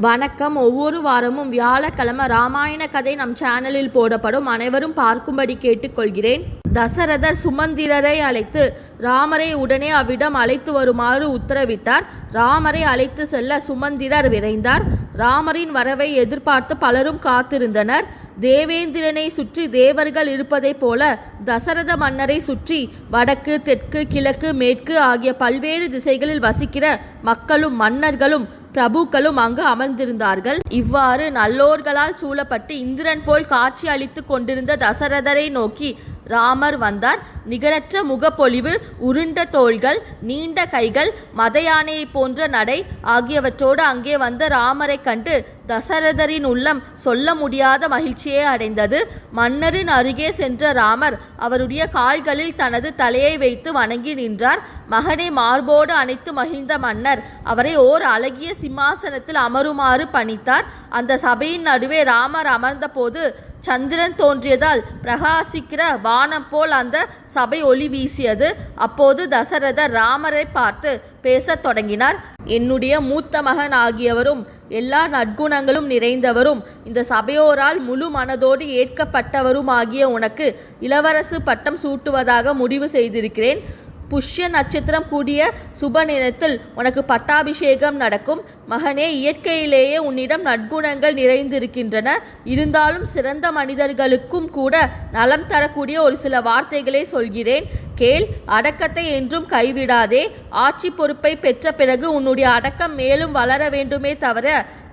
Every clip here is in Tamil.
வணக்கம். ஒவ்வொரு வாரமும் வியாழக்கிழமை ராமாயண கதை நம் சேனலில் போடப்படும். அனைவரும் பார்க்கும்படி கேட்டுக்கொள்கிறேன். தசரதர் சுமந்திரரை அழைத்து ராமரை உடனே அவ்விடம் அழைத்து வருமாறு உத்தரவிட்டார். ராமரை அழைத்து செல்ல சுமந்திரர் விரைந்தார். ராமரின் வரவை எதிர்பார்த்து பலரும் காத்திருந்தனர். தேவேந்திரனை சுற்றி தேவர்கள் இருப்பதைப் போல தசரத மன்னரை சுற்றி வடக்கு தெற்கு கிழக்கு மேற்கு ஆகிய பல்வேறு திசைகளில் வசிக்கிற மக்களும் மன்னர்களும் பிரபுக்களும் அங்கு அமர்ந்திருந்தார்கள். இவ்வாறு நல்லோர்களால் சூழப்பட்டு இந்திரன் போல் காட்சி அளித்து கொண்டிருந்த தசரதரை நோக்கி ராமர் வந்தார். நிகரற்ற முகப்பொலிவு உருண்ட தோள்கள் நீண்ட கைகள் மதயானையை போன்ற நடை ஆகியவற்றோடு அங்கே வந்த ராமரை கண்டு தசரதரின் உள்ளம் சொல்ல முடியாத மகிழ்ச்சியை அடைந்தது. மன்னரின் அருகே சென்ற ராமர் அவருடைய கால்களில் தனது தலையை வைத்து வணங்கி நின்றார். மகனை மார்போடு அணைத்து மகிழ்ந்த மன்னர் அவரை ஓர் அழகிய சிம்மாசனத்தில் அமருமாறு பணித்தார். அந்த சபையின் நடுவே ராமர் அமர்ந்தபோது சந்திரன் தோன்றியதால் பிரகாசிக்கிற வானம் போல் அந்த சபை ஒளி வீசியது. அப்போது தசரதர் ராமரை பார்த்து பேசத் தொடங்கினார். என்னுடைய மூத்த மகன் ஆகியவரும் எல்லா நற்குணங்களும் நிறைந்தவரும் இந்த சபையோரால் முழு மனதோடு ஏற்கப்பட்டவரும் ஆகிய உனக்கு இளவரசு பட்டம் சூட்டுவதாக முடிவு செய்திருக்கிறேன். புஷ்ய நட்சத்திரம் கூடிய சுப நேரத்தில் உனக்கு பட்டாபிஷேகம் நடக்கும். மகனே இயற்கையிலேயே உன்னிடம் நற்குணங்கள் நிறைந்திருக்கின்றன. இருந்தாலும் சிறந்த மனிதர்களுக்கும் கூட நலம் தரக்கூடிய ஒரு சில வார்த்தைகளை சொல்கிறேன். கேள் அடக்கத்தை என்றும் கைவிடாதே. ஆட்சி பொறுப்பை பெற்ற பிறகு உன்னுடைய அடக்கம் மேலும் வளர வேண்டுமே தவிர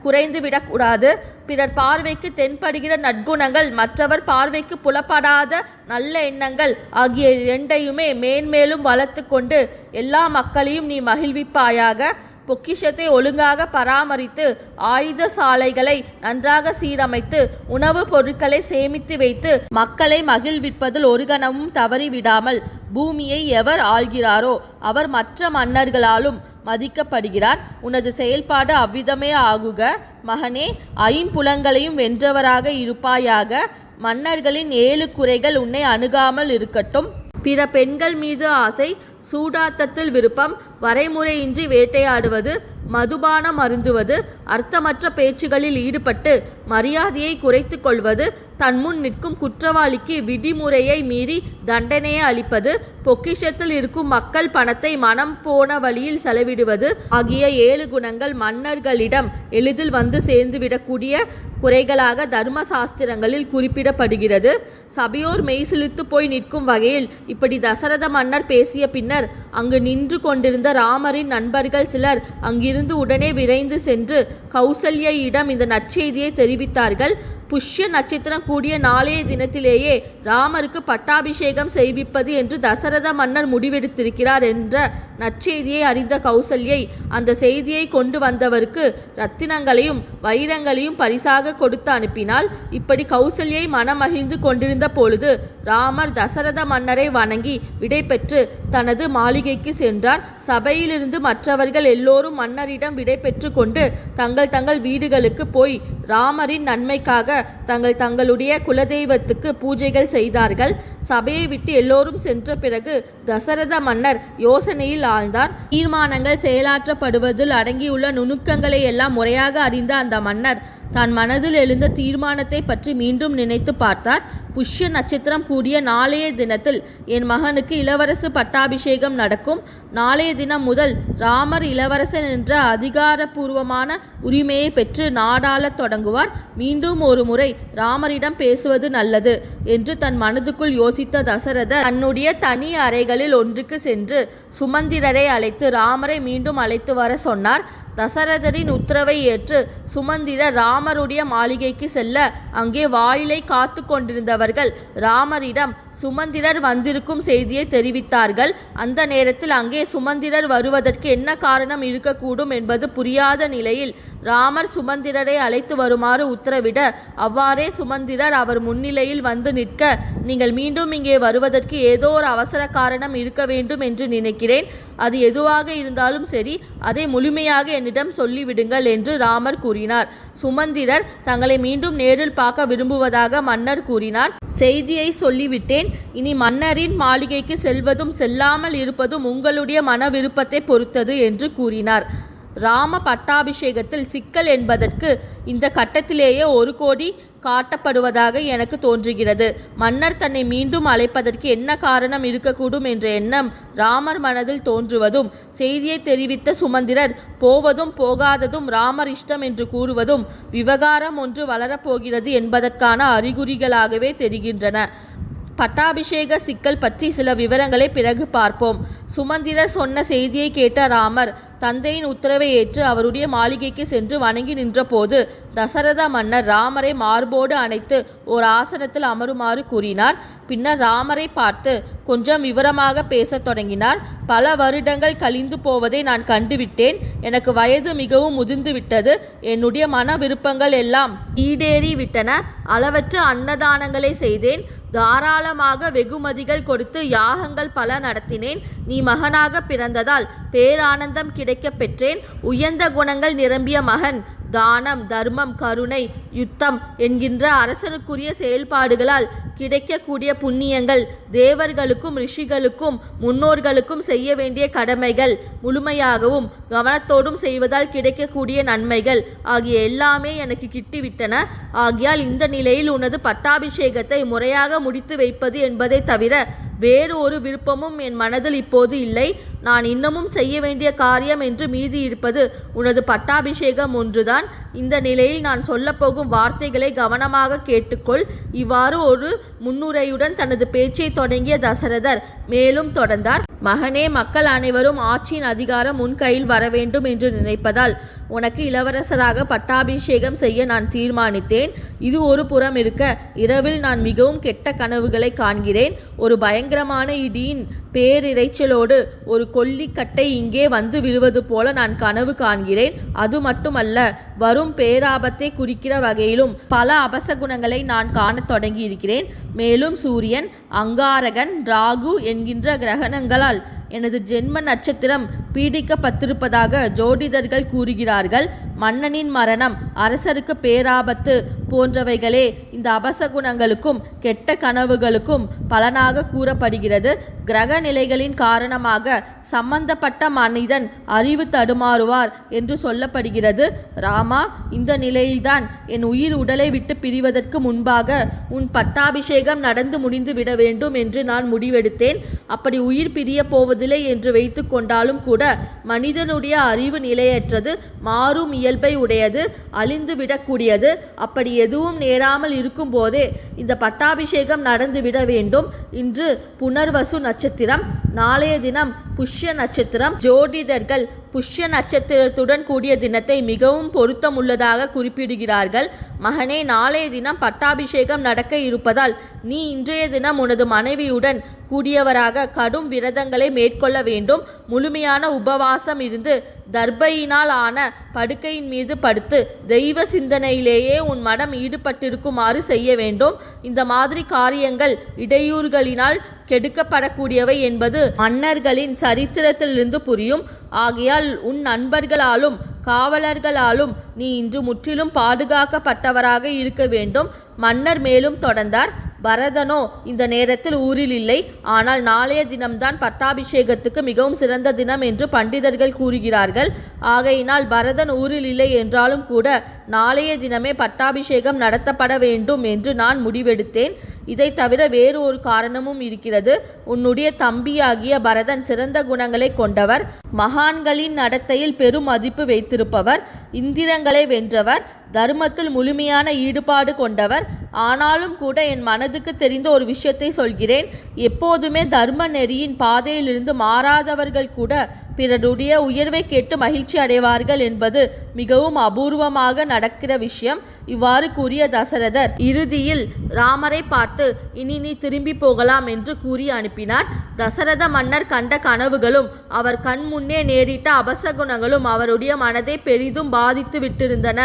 குறைந்து விடக்கூடாது. பிறர் பார்வைக்கு தென்படுகிற நற்குணங்கள் மற்றவர் பார்வைக்கு புலப்படாத நல்ல எண்ணங்கள் ஆகிய இரண்டையுமே மேன்மேலும் வளர்த்து கொண்டு எல்லா மக்களையும் நீ மகிழ்விப்பாயாக. பொக்கிஷத்தை ஒழுங்காக பராமரித்து ஆயுத சாலைகளை நன்றாக சீரமைத்து உணவுப் பொருட்களை சேமித்து வைத்து மக்களை மகிழ்விப்பதில் ஒரு கணமும் தவறிவிடாமல் பூமியை எவர் ஆள்கிறாரோ அவர் மற்ற மன்னர்களாலும் மதிக்கப்படுகிறார். உனது செயல்பாடு அவ்விதமே ஆகுக. மகனே ஐம்புலங்களையும் வென்றவராக இருப்பாயாக. மன்னர்களின் ஏழு குறைகள் உன்னை அணுகாமல் இருக்கட்டும். பிற பெண்கள் மீது ஆசை சூதாட்டத்தில் விருப்பம் வரைமுறையின்றி வேட்டையாடுவது மதுபானம் அருந்துவது அர்த்தமற்ற பேச்சுகளில் ஈடுபட்டு மரியாதையை குறைத்து கொள்வது தன் முன் நிற்கும் குற்றவாளிக்கு விதிமுறையை மீறி தண்டனையை அளிப்பது பொக்கிஷத்தில் இருக்கும் மக்கள் பணத்தை மனம் போன வழியில் செலவிடுவது ஆகிய ஏழு குணங்கள் மன்னர்களிடம் எளிதில் வந்து சேர்ந்துவிடக்கூடிய குறைகளாக தர்ம சாஸ்திரங்களில் குறிப்பிடப்படுகிறது. சபையோர் மெய்சிலித்து போய் நிற்கும் வகையில் இப்படி தசரத மன்னர் பேசிய பின்னர் அங்கு நின்று கொண்டிருந்த ராமரின் நண்பர்கள் சிலர் அங்கிருந்து உடனே விரைந்து சென்று கௌசல்யிடம் இந்த நற்செய்தியை தெரிவித்தார்கள். புஷ்ய நட்சத்திரம் கூடிய நாளைய தினத்திலேயே ராமருக்கு பட்டாபிஷேகம் செய்விப்பது என்று தசரத மன்னர் முடிவெடுத்திருக்கிறார் என்ற நற்செய்தியை அறிந்த கௌசல்யை அந்த செய்தியை கொண்டு வந்தவருக்கு ரத்தினங்களையும் வைரங்களையும் பரிசாக கொடுத்து அனுப்பினாள் இப்படி கௌசல்யை மனமகிழ்ந்து கொண்டிருந்த பொழுது ராமர் தசரத மன்னரை வணங்கி விடைபெற்று தனது மாளிகைக்கு சென்றார். சபையிலிருந்து மற்றவர்கள் எல்லோரும் மன்னரிடம் விடைபெற்று கொண்டு தங்கள் தங்கள் வீடுகளுக்கு போய் ராமரின் நன்மைக்காக தங்கள் தங்களுடைய குலதெய்வத்துக்கு பூஜைகள் செய்தார்கள். சபையை விட்டு எல்லோரும் சென்ற பிறகு தசரத மன்னர் யோசனையில் ஆழ்ந்தார். தீர்மானங்கள் செயலாற்றப்படுவதில் அடங்கியுள்ள நுணுக்கங்களை எல்லாம் முறையாக அறிந்த அந்த மன்னர் தான் மனதில் எழுந்த தீர்மானத்தை பற்றி மீண்டும் நினைத்து பார்த்தார். புஷ்ய நட்சத்திரம் கூடிய நாளைய தினத்தில் என் மகனுக்கு இளவரசு பட்டாபிஷேகம் நடக்கும். நாளைய தினம் முதல் ராமர் இளவரசன் என்ற அதிகாரபூர்வமான உரிமையை பெற்று நாடாளத் தொடங்குவார். மீண்டும் ஒரு முறை ராமரிடம் பேசுவது நல்லது என்று தன் மனதுக்குள் யோசித்த தசரதர் தன்னுடைய தனி அறைகளில் ஒன்றுக்கு சென்று சுமந்திரரை அழைத்து ராமரை மீண்டும் அழைத்து வர சொன்னார். தசரதரின் உத்தரவை ஏற்று சுமந்திர ராமருடைய மாளிகைக்கு செல்ல அங்கே வாயிலை காத்து கொண்டிருந்தவர்கள் ராமரிடம் சுமந்திரர் வந்திருக்கும் செய்தியை தெரிவித்தார்கள். அந்த நேரத்தில் அங்கே சுமந்திரர் வருவதற்கு என்ன காரணம் இருக்கக்கூடும் என்பது புரியாத நிலையில் ராமர் சுமந்திரரை அழைத்து வருமாறு உத்தரவிட அவ்வாறே சுமந்திரர் அவர் முன்னிலையில் வந்து நிற்க நீங்கள் மீண்டும் இங்கே வருவதற்கு ஏதோ ஒரு அவசர காரணம் இருக்க வேண்டும் என்று நினைக்கிறேன். அது எதுவாக இருந்தாலும் சரி அதை முழுமையாக என்னிடம் சொல்லிவிடுங்கள் என்று ராமர் கூறினார். சுமந்திரர் தங்களை மீண்டும் நேரில் பார்க்க விரும்புவதாக மன்னர் கூறினார். செய்தியை சொல்லிவிட்டேன். இனி மன்னரின் மாளிகைக்கு செல்வதும் செல்லாமல் இருப்பதும் உங்களுடைய மன விருப்பத்தை பொறுத்தது என்று கூறினார். ராம பட்டாபிஷேகத்தில் சிக்கல் என்பதற்கு இந்த கட்டத்திலேயே ஒரு கோடி காட்டப்படுவதாக எனக்கு தோன்றுகிறது. மன்னர் தன்னை மீண்டும் அழைப்பதற்கு என்ன காரணம் இருக்கக்கூடும் என்ற எண்ணம் ராமர் மனதில் தோன்றுவதும் செய்தியை தெரிவித்த சுமந்திரர் போவதும் போகாததும் ராமர் இஷ்டம் என்று கூறுவதும் விவகாரம் ஒன்று வளரப்போகிறது என்பதற்கான அறிகுறிகளாகவே தெரிகின்றன. பட்டாபிஷேக சிக்கல் பற்றி சில விவரங்களை பிறகு பார்ப்போம். சுமந்திரர் சொன்ன செய்தியை கேட்ட ராமர் தந்தையின் உத்தரவை ஏற்று அவருடைய மாளிகைக்கு சென்று வணங்கி நின்றபோது தசரத மன்னர் ராமரை மார்போடு அணைத்து ஓர் ஆசனத்தில் அமருமாறு கூறினார். பின்னர் ராமரை பார்த்து கொஞ்சம் விவரமாக பேசத் தொடங்கினார். பல வருடங்கள் கழிந்து போவதை நான் கண்டுவிட்டேன். எனக்கு வயது மிகவும் முதிர்ந்து விட்டது. என்னுடைய மன விருப்பங்கள் எல்லாம் ஈடேறி விட்டன. அளவற்ற அன்னதானங்களை செய்தேன். தாராளமாக வெகுமதிகள் கொடுத்து யாகங்கள் பல நடத்தினேன். நீ மகனாக பிறந்ததால் பேரானந்தம் கிடைக்கப் பெற்றேன். உயர்ந்த குணங்கள் நிரம்பிய மகன் தானம் தர்மம் கருணை யுத்தம் என்கின்ற அரசனுக்குரிய செயல்பாடுகளால் கிடைக்கக்கூடிய புண்ணியங்கள். தேவர்களுக்கும் ரிஷிகளுக்கும் முன்னோர்களுக்கும் செய்ய வேண்டிய கடமைகள். முழுமையாகவும் கவனத்தோடும் செய்வதால் கிடைக்கக்கூடிய நன்மைகள். ஆகிய எல்லாமே எனக்கு கிட்டிவிட்டன. ஆகியால் இந்த நிலையில் உனது பட்டாபிஷேகத்தை முறையாக முடித்து வைப்பது என்பதை தவிர வேறு ஒரு விருப்பமும் என் மனதில் இப்போது இல்லை. நான் இன்னமும் செய்ய வேண்டிய காரியம் என்று மீதி இருப்பது உனது பட்டாபிஷேகம் ஒன்றுதான். இந்த நிலையில் நான் சொல்லப்போகும் வார்த்தைகளை கவனமாக கேட்டுக்கொள். இவ்வாறு ஒரு முன்னுரையுடன் தனது பேச்சை தொடங்கிய தசரதர் மேலும் தொடர்ந்தார். மகனே மக்கள் அனைவரும் ஆட்சியின் அதிகாரம் உன் கையில் வர வேண்டும் என்று நினைப்பதால் உனக்கு இளவரசராக பட்டாபிஷேகம் செய்ய நான் தீர்மானித்தேன். இது ஒரு புறம் இருக்க. இரவில் நான் மிகவும் கெட்ட கனவுகளை காண்கிறேன். ஒரு பயங்கரமான இடியின் பேரிரைச்சலோடு ஒரு கொல்லிக்கட்டை இங்கே வந்து விழுவது போல நான் கனவு காண்கிறேன். அது மட்டுமல்ல வரும் பேராபத்தை குறிக்கிற வகையிலும் பல அபசகுணங்களை நான் காணத் தொடங்கியிருக்கிறேன். மேலும் சூரியன் அங்காரகன் ராகு என்கின்ற கிரகணங்களால் எனது ஜென்ம நட்சத்திரம் பீடிக்கப்பட்டிருப்பதாக ஜோதிடர்கள் கூறுகிறார்கள். மன்னனின் மரணம் அரசருக்கு பேராபத்து. போன்றவைகளே இந்த அபசகுணங்களுக்கும் கெட்ட கனவுகளுக்கும் பலனாக கூறப்படுகிறது. கிரக நிலைகளின் காரணமாக சம்பந்தப்பட்ட மனிதன் அறிவு தடுமாறுவார் என்று சொல்லப்படுகிறது. ராமா இந்த நிலையில்தான் என் உயிர் உடலை விட்டு பிரிவதற்கு முன்பாக உன் பட்டாபிஷேகம் நடந்து முடிந்து விட வேண்டும் என்று நான் முடிவெடுத்தேன். அப்படி உயிர் பிரிய போவதில்லை என்று வைத்து கொண்டாலும் கூட மனிதனுடைய அறிவு நிலையற்றது மாறும் இயல்பை உடையது அழிந்து விடக்கூடியது அப்படி எதுவும் நேராமல் இருக்கும்போதே இந்த பட்டாபிஷேகம் நடந்துவிட வேண்டும். இன்று புனர்வசு நட்சத்திரம் நாளைய தினம் புஷ்ய நட்சத்திரம். ஜோதிடர்கள் புஷ்ய நட்சத்திரத்துடன் கூடிய தினத்தை மிகவும் பொருத்தமுள்ளதாக குறிப்பிடுகிறார்கள். மகனே நாளைய தினம் பட்டாபிஷேகம் நடக்க இருப்பதால் நீ இன்றைய தினம் உனது மனைவியுடன் கூடியவராக கடும் விரதங்களை மேற்கொள்ள வேண்டும். முழுமையான உபவாசம் இருந்து தர்பையினால் ஆன படுக்கையின் மீது படுத்து தெய்வ சிந்தனையிலேயே உன் மனம் ஈடுபட்டிருக்குமாறு செய்ய வேண்டும். இந்த மாதிரி காரியங்கள் இடையூறுகளினால் கெடுக்கப்படக்கூடியவை என்பது மன்னர்களின் சரித்திரத்திலிருந்து புரியும். ஆகையால் உன் நண்பர்களாலும் காவலர்களாலும் நீ இன்று முற்றிலும் பாதுகாக்கப்பட்டவராக இருக்க வேண்டும். மன்னர் மேலும் தொடர்ந்தார். பரதனோ இந்த நேரத்தில் ஊரில் இல்லை. ஆனால் நாளைய தினம்தான் பட்டாபிஷேகத்துக்கு மிகவும் சிறந்த தினம் என்று பண்டிதர்கள் கூறுகிறார்கள். ஆகையினால் பரதன் ஊரில் இல்லை என்றாலும் கூட நாளைய தினமே பட்டாபிஷேகம் நடத்தப்பட வேண்டும் என்று நான் முடிவெடுத்தேன். இதை தவிர வேறு ஒரு காரணமும் இருக்கிறது. உன்னுடைய தம்பியாகிய பரதன் சிறந்த குணங்களை கொண்டவர். மகான்களின் நடத்தையில் பெரும் மதிப்பு வைத்திருப்பவர். இந்திரங்களை வென்றவர். தர்மத்தில் முழுமையான ஈடுபாடு கொண்டவர். ஆனாலும் கூட என் மனதுக்கு தெரிந்த ஒரு விஷயத்தை சொல்கிறேன். எப்போதுமே தர்ம நெறியின் பாதையிலிருந்து மாறாதவர்கள் கூட பிறருடைய உயர்வை கேட்டு மகிழ்ச்சி அடைவார்கள் என்பது மிகவும் அபூர்வமாக நடக்கிற விஷயம். இவ்வாறு கூறிய தசரதர் இறுதியில் ராமரை பார்த்து இனி நீ திரும்பி போகலாம் என்று கூறி அனுப்பினார். தசரத மன்னர் கண்ட கனவுகளும் அவர் கண் முன்னே நேரிட்ட அபசகுணங்களும் அவருடைய மனதை பெரிதும் பாதித்து விட்டிருந்தன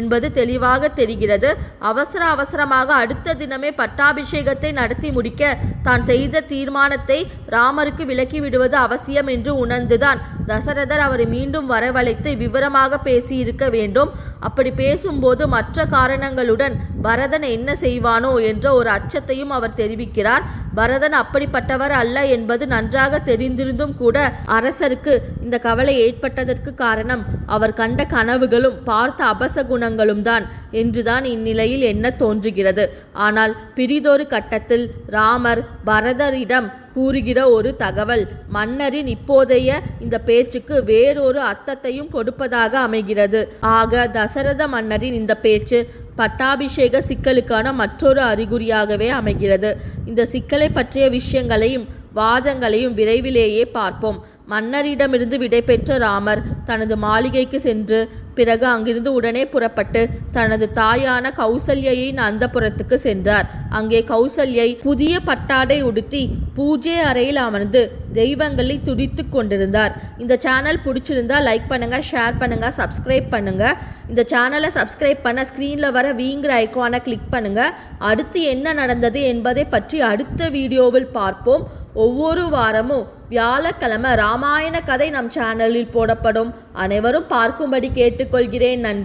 என்பது தெளிவாக தெரிகிறது. அவசர அவசரமாக அடுத்த தினமே பட்டாபிஷேகத்தை நடத்தி முடிக்க தான் செய்த தீர்மானத்தை ராமருக்கு விலக்கி விடுவது அவசியம் என்று உணர்ந்துதான் பிறகுதான் தசரதர் அவரை மீண்டும் வரவழைத்து விவரமாக பேசியிருக்க வேண்டும். அப்படி பேசும்போது மற்ற காரணங்களுடன் பரதன் என்ன செய்வானோ என்ற ஒரு அச்சத்தையும் அவர் தெரிவிக்கிறார். பரதன் அப்படிப்பட்டவர் அல்ல என்பது நன்றாக தெரிந்திருந்தும் கூட அரசருக்கு இந்த கவலை ஏற்பட்டதற்கு காரணம் அவர் கண்ட கனவுகளும் பார்த்த அபசகுணங்களும் தான் என்றுதான் இந்நிலையில் என்ன தோன்றுகிறது. ஆனால் பிரிதொரு கட்டத்தில் ராமர் பரதரிடம் கூறுகிற ஒரு தகவல். மன்னரின் இப்போதைய இந்த பேச்சுக்கு வேறொரு அர்த்தத்தையும் கொடுப்பதாக அமைகிறது. ஆக தசரத மன்னரின் இந்த பேச்சு பட்டாபிஷேக சிக்கலுக்கான மற்றொரு அறிகுறியாகவே அமைகிறது. இந்த சிக்கலை பற்றிய விஷயங்களையும் வாதங்களையும் விரைவிலேயே பார்ப்போம். மன்னரிடமிருந்து விடைபெற்ற ராமர் தனது மாளிகைக்கு சென்று பிறகு அங்கிருந்து உடனே புறப்பட்டு தனது தாயான கௌசல்யின் அந்தப்புறத்துக்கு சென்றார். அங்கே கௌசல்யை புதிய பட்டாடை உடுத்தி பூஜை அறையில் அமர்ந்து தெய்வங்களை துடித்து கொண்டிருந்தார். இந்த சேனல் பிடிச்சிருந்தா லைக் பண்ணுங்க ஷேர் பண்ணுங்க சப்ஸ்கிரைப் பண்ணுங்க. இந்த சேனலை சப்ஸ்கிரைப் பண்ண ஸ்க்ரீனில் வர வீங்கிற ஐக்கானை கிளிக் பண்ணுங்க. அடுத்து என்ன நடந்தது என்பதை பற்றி அடுத்த வீடியோவில் பார்ப்போம். ஒவ்வொரு வாரமும் வியாழக்கிழமை ராமாயண கதை நம் சேனலில் போடப்படும். அனைவரும் பார்க்கும்படி கேட்டுக்கொள்கிறேன். நன்றி.